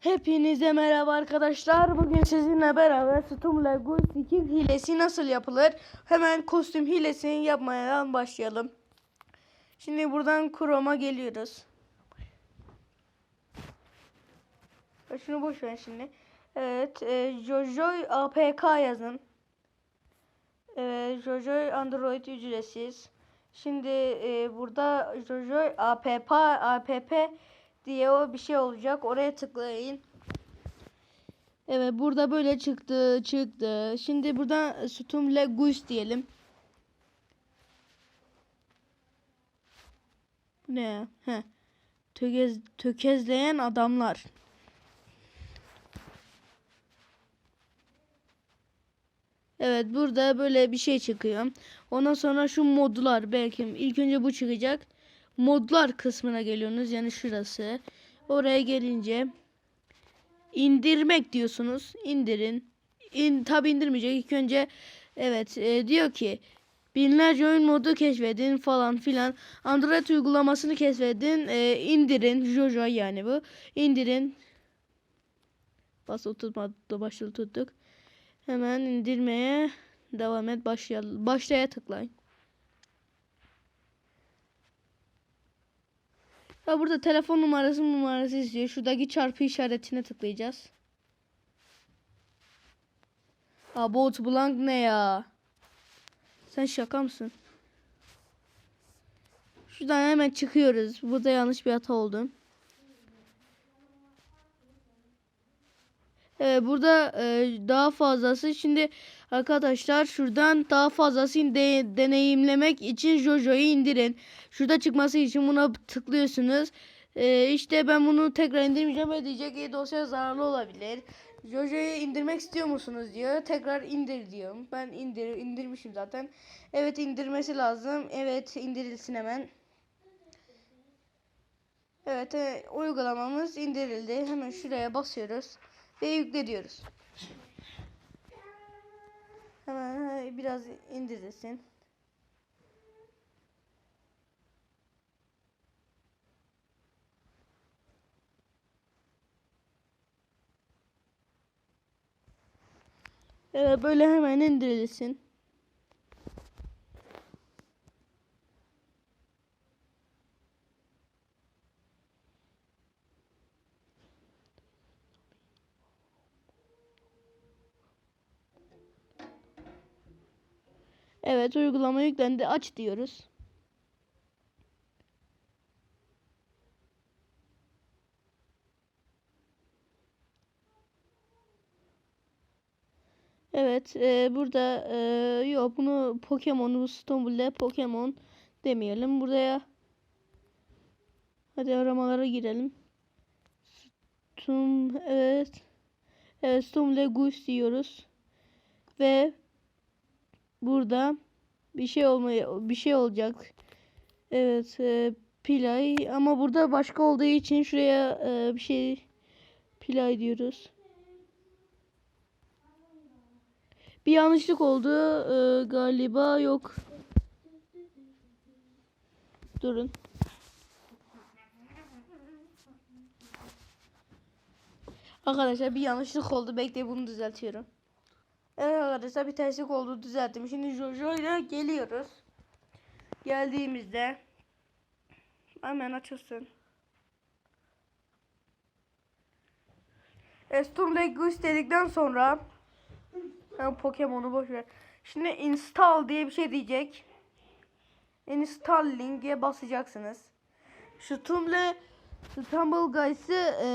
Hepinize merhaba arkadaşlar. Bugün sizinle beraber Storm Lego 2 hilesi nasıl yapılır? Hemen kostüm hilesini yapmaya başlayalım. Şimdi buradan Chrome'a geliyoruz. Şunu boş ver şimdi. Evet, e, Jojoy APK yazın. Evet, Jojoy Android ücretsiz. Şimdi e, burada Jojoy app app diye o bir şey olacak. Oraya tıklayın. Evet burada böyle çıktı çıktı. Şimdi buradan Stum Legus diyelim. Ne? He. Tökez, tökezleyen adamlar. Evet burada böyle bir şey çıkıyor. Ondan sonra şu modlar belki ilk önce bu çıkacak. Modlar kısmına geliyorsunuz yani şurası. Oraya gelince indirmek diyorsunuz. İndirin. İn, tabi indirmeyecek. İlk önce evet e, diyor ki binlerce oyun modu keşfedin falan filan. Android uygulamasını keşfedin. E, indirin. Jojo yani bu. İndirin. Basılı tutmadı başlığı tuttuk. Hemen indirmeye devam et. Başlayalım. Başlaya tıklayın. Ya burada telefon numarası numarası istiyor. Şuradaki çarpı işaretine tıklayacağız. About blank ne ya? Sen şaka mısın? Şuradan hemen çıkıyoruz. Burada yanlış bir hata oldu. Evet, burada e, daha fazlası şimdi arkadaşlar şuradan daha fazlasını de, deneyimlemek için Jojo'yu indirin. Şurada çıkması için buna tıklıyorsunuz. E, işte ben bunu tekrar indirmeyeceğim ve diyecek ki dosya zararlı olabilir. Jojo'yu indirmek istiyor musunuz diyor. Tekrar indir diyorum. Ben indir indirmişim zaten. Evet indirmesi lazım. Evet indirilsin hemen. Evet e, uygulamamız indirildi. Hemen şuraya basıyoruz ve yükle diyoruz. Hemen biraz indirsin. Böyle hemen indirilsin. Evet uygulama yüklendi. Aç diyoruz. Evet e, burada e, yok bunu Pokemon'u İstanbul'da Pokemon demeyelim. Buraya hadi aramalara girelim. Stum evet. Evet Stum Legus diyoruz. Ve burada bir şey olmaya bir şey olacak. Evet, e, Pilay ama burada başka olduğu için şuraya e, bir şey Pilay diyoruz. Bir yanlışlık oldu e, galiba yok. Durun. Arkadaşlar bir yanlışlık oldu. Bekle bunu düzeltiyorum. Arkadaşlar bir terslik oldu düzelttim. Şimdi Jojo ile geliyoruz. Geldiğimizde hemen açılsın. Estum Legus dedikten sonra ben Pokemon'u boş ver. Şimdi install diye bir şey diyecek. Installing basacaksınız. Şu Tumble Guys'ı e,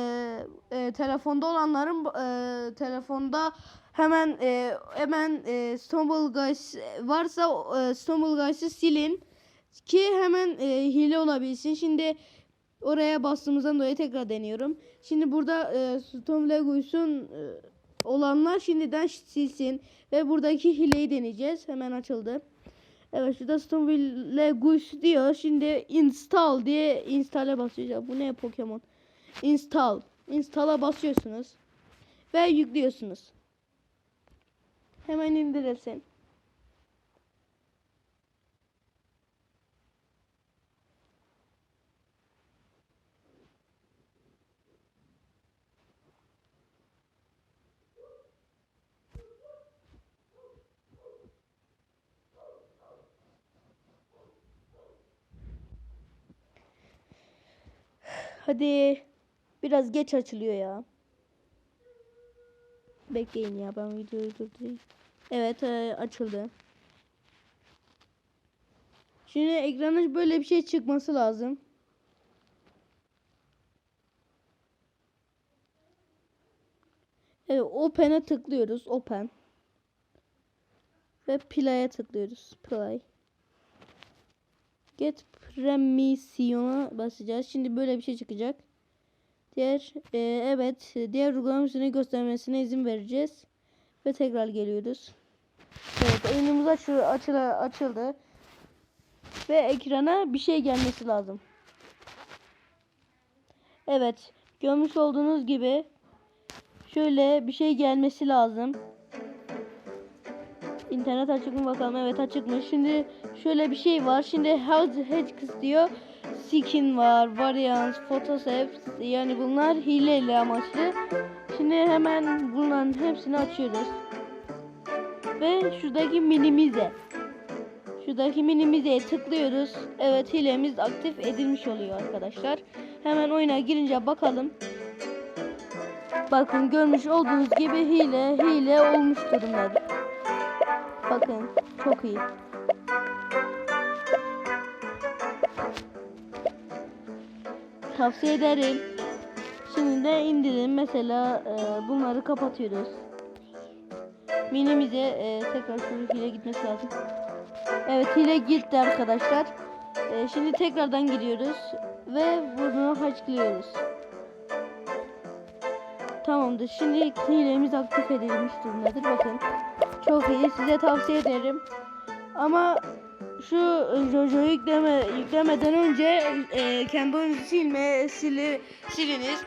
e, telefonda olanların e, telefonda hemen e, hemen e, Stumble Guys varsa e, Stumble Guys'ı silin ki hemen e, hile olabilsin. Şimdi oraya bastığımızdan dolayı tekrar deniyorum. Şimdi burada e, Stumble Guys'un e, olanlar şimdiden silsin ve buradaki hileyi deneyeceğiz. Hemen açıldı. Evet şurada Goose diyor. Şimdi install diye install'e basacağız. Bu ne Pokemon? Install. Install'a basıyorsunuz. Ve yüklüyorsunuz. Hemen indirilsin. Hadi. Biraz geç açılıyor ya. Bekleyin ya ben videoyu durdurayım. Evet e, açıldı. Şimdi ekrana böyle bir şey çıkması lazım. Evet open'e tıklıyoruz. Open. Ve play'e tıklıyoruz. Play. Get permission'a basacağız. Şimdi böyle bir şey çıkacak. Diğer e, evet diğer uygulamasını göstermesine izin vereceğiz. Ve tekrar geliyoruz. Evet oyunumuz açı, açıla, açıldı. Ve ekrana bir şey gelmesi lazım. Evet görmüş olduğunuz gibi şöyle bir şey gelmesi lazım. İnternet açık mı bakalım. Evet açıkmış. Şimdi şöyle bir şey var. Şimdi Health Hedges diyor. Skin var. Variance, Photosave. Yani bunlar hileyle amaçlı. Şimdi hemen bunların hepsini açıyoruz. Ve şuradaki minimize. Şuradaki minimizeye tıklıyoruz. Evet hilemiz aktif edilmiş oluyor arkadaşlar. Hemen oyuna girince bakalım. Bakın görmüş olduğunuz gibi hile hile olmuş durumdadır. Bakın çok iyi. Tavsiye ederim. Şimdi de indirin. Mesela e, bunları kapatıyoruz. Minimize e, tekrar şu hile gitmesi lazım. Evet hile gitti arkadaşlar. E, şimdi tekrardan giriyoruz ve bunu hackliyoruz. Tamamdır. Şimdi hilemiz aktif edilmiş durumdadır. Bakın. Çok iyi. Size tavsiye ederim. Ama şu Jojo yükleme yüklemeden önce e, oyununuzu silme sili, siliniz.